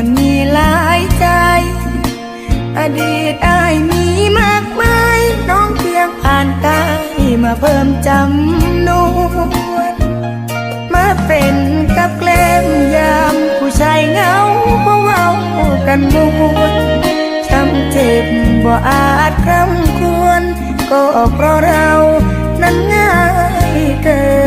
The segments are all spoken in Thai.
ันมีหลายใจ อดีตได้มีมากมายน้องเพียงผ่านกายมาเพิ่มจำนวนมาเป็นกับแกล้มยามผู้ชายเงาเพราะเว้ากันมวนช้ำเจ็บบ่อาจคร่ำควร ก็เพราะเรานั้นง่ายเกิน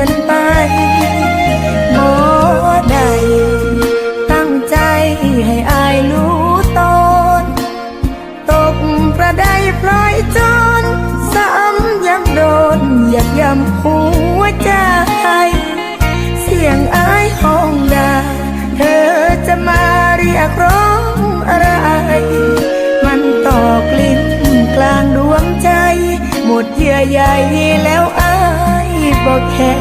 ยกร้องอะไร มันตอกลิ้นกลางดวงใจ หมดเยื่อใยแล้วอายบอกแค่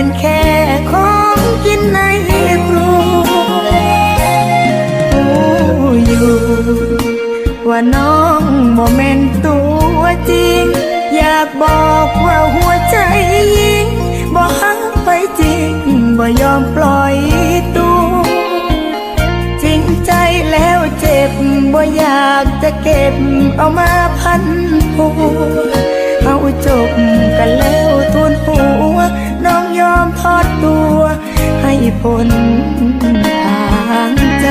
เป็นแค่ของกินในครัวรู้อยู่ ว่าน้องโมเมนตัวจริง อยากบอกว่าหัวใจยิงบ่หักไปจริงบ่ยอมปล่อยตัวจริงใจแล้วเจ็บบ่อยากจะเก็บเอามาพันหั พ้นทางใจ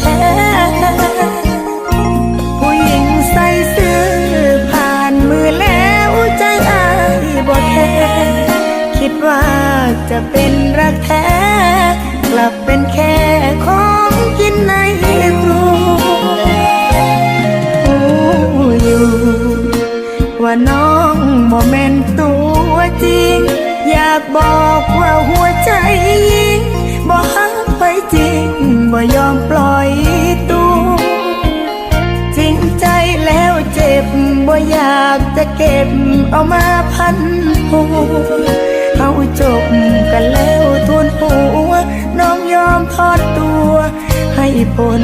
แท้ผู้หญิงใส่ซื่อผ่านมือแล้วใจอายบ่แค่คิดว่าจะเป็นรักแท้ กลับเป็นแค่ของกินในครัวรู้อยู่ว่าน้องโมเมนตัวจริง อยากบอกว่าหัวใจยิง ว่าอยากจะเก็บเอามาพันหัวเอาจบกันแล้วทุนหัวน้องยอมทอดตัวให้ผล